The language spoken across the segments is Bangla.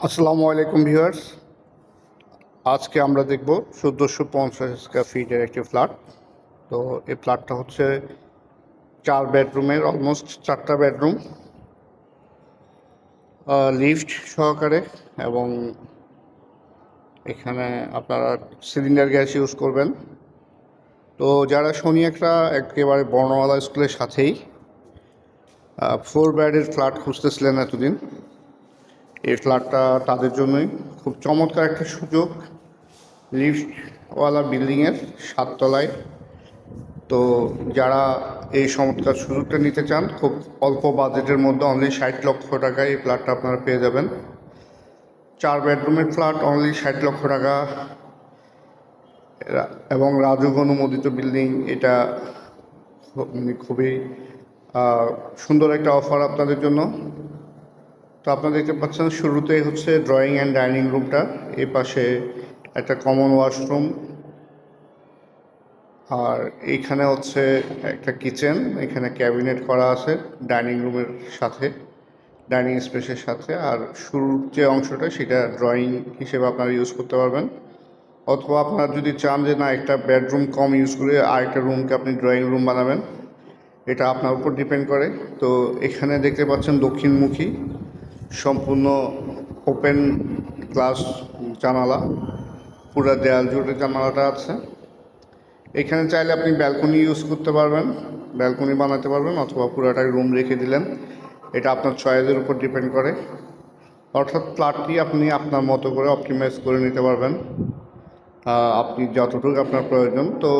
আসসালামু আলাইকুম ভিউয়ার্স। আজকে আমরা দেখব চোদ্দোশো পঞ্চাশ স্কোয়ার ফিটের একটি ফ্ল্যাট তো এই ফ্ল্যাটটা হচ্ছে চার বেডরুমের অলমোস্ট চারটা বেডরুম লিফট সহকারে এবং এখানে আপনারা সিলিন্ডার গ্যাস ইউজ করবেন। তো যারা শনি একটা একেবারে বর্ণমালা স্কুলের সাথেই ফোর বেডের ফ্ল্যাট খুঁজতেছিলেন এতদিন। এই ফ্ল্যাটটা তাদের জন্যই খুব চমৎকার একটা সুযোগ। লিফটওয়ালা বিল্ডিংয়ের সাততলায়। তো যারা এই চমৎকার সুযোগটা নিতে চান, খুব অল্প বাজেটের মধ্যে অনলি ষাট লক্ষ টাকায় এই ফ্ল্যাটটা আপনারা পেয়ে যাবেন। চার বেডরুমের ফ্ল্যাট অনলি ষাট লক্ষ টাকা। এবং রাজুক অনুমোদিত বিল্ডিং, এটা মানে খুবই সুন্দর একটা অফার আপনাদের জন্য। তো আপনারা দেখতে পাচ্ছেন শুরুতেই হচ্ছে ড্রয়িং অ্যান্ড ডাইনিং রুমটা এই পাশে একটা কমন ওয়াশরুম আর এইখানে হচ্ছে একটা কিচেন এখানে ক্যাবিনেট করা আছে ডাইনিং রুমের সাথে ডাইনিং স্পেসের সাথে। আর শুরুর যে অংশটা সেটা ড্রয়িং হিসেবে আপনারা ইউজ করতে পারবেন। অথবা আপনারা যদি চান যে না, একটা বেডরুম কম ইউজ করে আরেকটা রুমকে আপনি ড্রয়িং রুম বানাবেন, এটা আপনার উপর ডিপেন্ড করে। তো এখানে দেখতে পাচ্ছেন দক্ষিণমুখী। সম্পূর্ণ ওপেন গ্লাস জানালা। পুরো দেয়াল জুড়ে জানালাটা আছে। এখানে চাইলে আপনি ব্যালকনি ইউজ করতে পারবেন ব্যালকনি বানাতে পারবেন অথবা পুরোটাই রুম রেখে দিলেন। এটা আপনার চয়েসের উপর ডিপেন্ড করে। অর্থাৎ ফ্ল্যাটটি আপনি আপনার মতো করে অপটিমাইজ করে নিতে পারবেন। আপনি যতটুকু আপনার প্রয়োজন। তো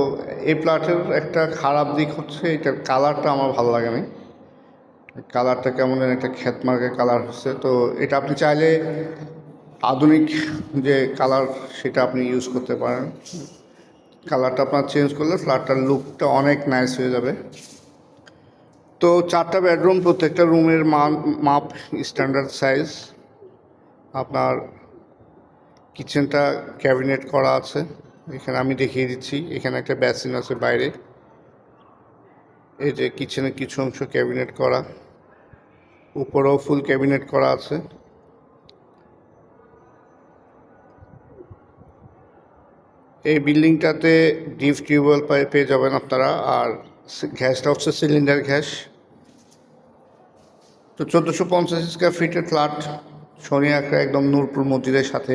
এই প্লাটের একটা খারাপ দিক হচ্ছে, এটার কালারটা আমার ভালো লাগে না কালারটা কেমন একটা ক্ষেত মার্কের কালার হচ্ছে। তো এটা আপনি চাইলে আধুনিক যে কালার সেটা আপনি ইউজ করতে পারেন। কালারটা আপনার চেঞ্জ করলে ফ্ল্যাটটার লুকটা অনেক নাইস হয়ে যাবে। তো চারটা বেডরুম প্রত্যেকটা রুমের মাপ স্ট্যান্ডার্ড সাইজ আপনার কিচেনটা ক্যাবিনেট করা আছে। এখানে আমি দেখিয়ে দিচ্ছি, এখানে একটা বেসিন আছে বাইরে। এই যে কিচেনের কিছু অংশ ক্যাবিনেট করা। উপরেও ফুল ক্যাবিনেট করা আছে। এই বিল্ডিংটাতে ডিপ টিউবওয়েল পেয়ে যাবেন আপনারা, আর গ্যাসটা হচ্ছে সিলিন্ডার গ্যাস। তো চোদ্দোশো পঞ্চাশ স্কোয়ার ফিটের ফ্ল্যাট শনি একদম নূরপুর মসজিদের সাথে।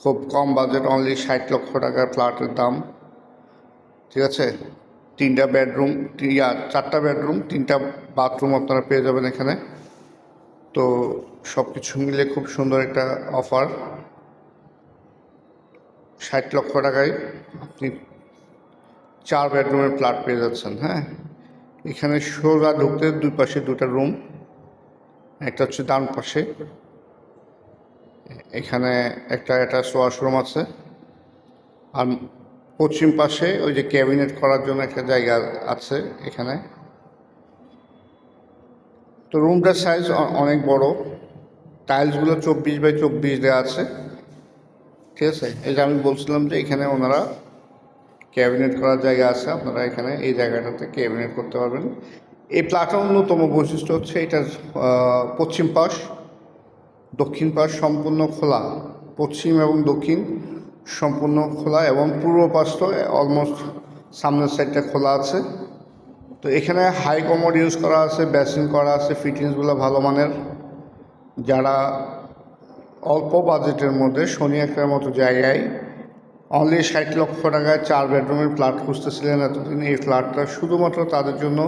খুব কম বাজেট অনলি ষাট লক্ষ টাকার ফ্ল্যাটের দাম। ঠিক আছে? তিনটা বেডরুম ইয়া, চারটা বেডরুম, তিনটা বাথরুম আপনারা পেয়ে যাবেন এখানে। তো সব কিছু মিলে খুব সুন্দর একটা অফার। ষাট লক্ষ টাকায় আপনি চার বেডরুমের ফ্ল্যাট পেয়ে যাচ্ছেন হ্যাঁ? এখানে সোজা ঢুকতে দুই পাশে দুটা রুম, একটা হচ্ছে ডান পাশে। এখানে একটা অ্যাটাচ ওয়াশরুম আছে। আর পশ্চিম পাশে ওই যে ক্যাবিনেট করার জন্য একটা জায়গা আছে এখানে। তো রুমটার সাইজ অনেক বড়। টাইলসগুলো চব্বিশ বাই চব্বিশ দেওয়া আছে। ঠিক আছে? এই যে আমি বলছিলাম যে এখানে ওনারা ক্যাবিনেট করার জায়গা আছে, আপনারা এখানে এই জায়গাটাতে ক্যাবিনেট করতে পারবেন। এই প্লাটার অন্যতম বৈশিষ্ট্য হচ্ছে এটার পশ্চিম পাশ, দক্ষিণ পাশ সম্পূর্ণ খোলা। পশ্চিম এবং দক্ষিণ সম্পূর্ণ খোলা এবং পূর্ব পাশটা অলমোস্ট সামনের সাইডটা খোলা আছে। তো এখানে হাই কমোড ইউজ করা আছে বেসিন করা আছে ফিটিংসগুলো ভালো মানের। যারা অল্প বাজেটের মধ্যে শনি একটার মতো জায়গায় অনলি ষাট লক্ষ টাকায় চার বেডরুমের ফ্ল্যাট খুঁজতেছিলেন এতদিন। এই ফ্ল্যাটটা শুধুমাত্র তাদের জন্য।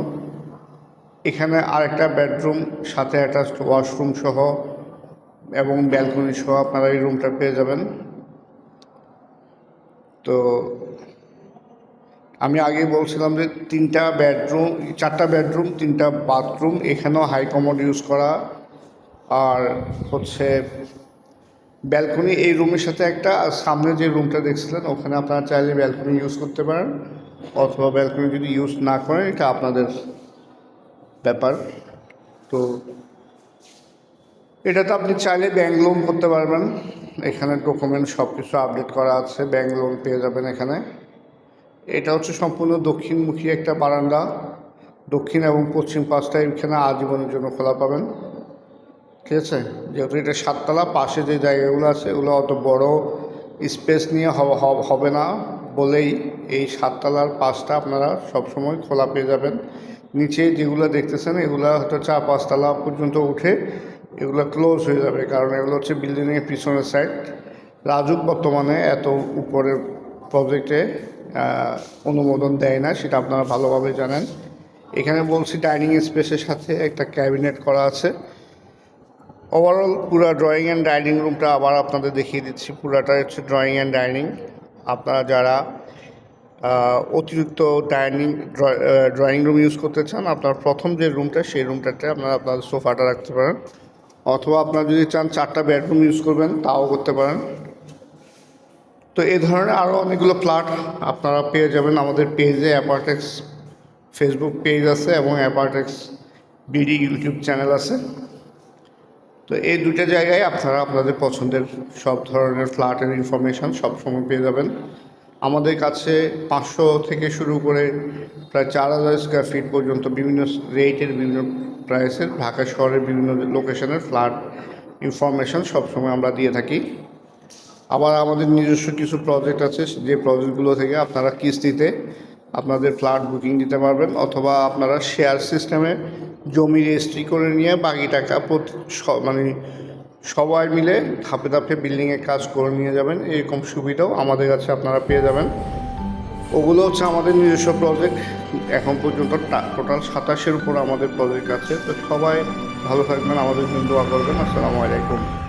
এখানে আরেকটা বেডরুম সাথে একটা ওয়াশরুম সহ এবং ব্যালকনি সহ আপনারা এই রুমটা পেয়ে যাবেন। তো আমি আগে বলছিলাম যে তিনটা বেডরুম চারটা বেডরুম তিনটা বাথরুম এখানেও হাই কমোড ইউজ করা। আর হচ্ছে ব্যালকনি এই রুমের সাথে একটা, আর সামনে যে রুমটা দেখছিলেন, ওখানে আপনারা চাইলে ব্যালকনি ইউজ করতে পারেন। অথবা ব্যালকনি যদি ইউজ না করেন, এটা আপনাদের ব্যাপার। তো এটাতে আপনি চাইলে ব্যাংক করতে পারবেন। এখানে ডকুমেন্ট সব কিছু আপডেট করা আছে ব্যাঙ্ক লোন পেয়ে যাবেন এখানে। এটা হচ্ছে সম্পূর্ণ দক্ষিণমুখী একটা বারান্দা। দক্ষিণ এবং পশ্চিম পাশটা এখানে আজীবনের জন্য খোলা পাবেন। ঠিক আছে? যেহেতু এটা সাততলা, পাশে যে জায়গাগুলো আছে, এগুলো অত বড় স্পেস নিয়ে হবে না। বলেই এই সাততলার পাশটা আপনারা সবসময় খোলা পেয়ে যাবেন। নিচে যেগুলো দেখতেছেন, এগুলো হয়তো চার পাঁচতলা পর্যন্ত উঠে এগুলো ক্লোজ হয়ে যাবে, কারণ এগুলো হচ্ছে বিল্ডিংয়ের পিছনের সাইড রাজুক বর্তমানে এত উপরের প্রজেক্টে অনুমোদন দেয় না, সেটা আপনারা ভালোভাবে জানেন। এখানে বলছি ডাইনিং স্পেসের সাথে একটা ক্যাবিনেট করা আছে। ওভারঅল পুরো ড্রয়িং অ্যান্ড ডাইনিং রুমটা আবার আপনাদের দেখিয়ে দিচ্ছি। পুরাটা হচ্ছে ড্রয়িং অ্যান্ড ডাইনিং আপনারা যারা অতিরিক্ত ডাইনিং ড্রয়িং রুম ইউজ করতে চান, আপনার প্রথম যে রুমটা সেই রুমটাতে আপনারা আপনার সোফাটা রাখতে পারেন। অথবা আপনারা যদি চান চারটা বেডরুম ইউজ করবেন, তাও করতে পারেন। তো এই ধরনের আরও অনেকগুলো ফ্ল্যাট আপনারা পেয়ে যাবেন আমাদের পেজে অ্যাপার্টেক্স ফেসবুক পেজ আছে এবং অ্যাপার্টেক্স বিডি ইউটিউব চ্যানেল আছে। তো এই দুটো জায়গায় আপনারা আপনাদের পছন্দের সব ধরনের ফ্ল্যাটের ইনফরমেশান সবসময় পেয়ে যাবেন। আমাদের কাছে পাঁচশো থেকে শুরু করে প্রায় চার হাজার স্কোয়ার ফিট পর্যন্ত বিভিন্ন রেটের বিভিন্ন প্রাইসের ঢাকা শহরের বিভিন্ন লোকেশনের ফ্ল্যাট ইনফরমেশান সবসময় আমরা দিয়ে থাকি। আবার আমাদের নিজস্ব কিছু প্রজেক্ট আছে, যে প্রজেক্টগুলো থেকে আপনারা কিস্তিতে আপনাদের ফ্ল্যাট বুকিং দিতে পারবেন, অথবা আপনারা শেয়ার সিস্টেমে জমি রেজিস্ট্রি করে নিয়ে বাকি টাকা মানে সবাই মিলে ধাপে ধাপে বিল্ডিংয়ের কাজ করে নিয়ে যাবেন। এরকম সুবিধাও আমাদের কাছে আপনারা পেয়ে যাবেন। ওগুলো হচ্ছে আমাদের নিজস্ব প্রজেক্ট এখন পর্যন্ত টোটাল সাতাশের উপর আমাদের প্রজেক্ট আছে। তো সবাই ভালো থাকবেন, আমাদের জন্য দোয়া করবেন। আসসালামু আলাইকুম।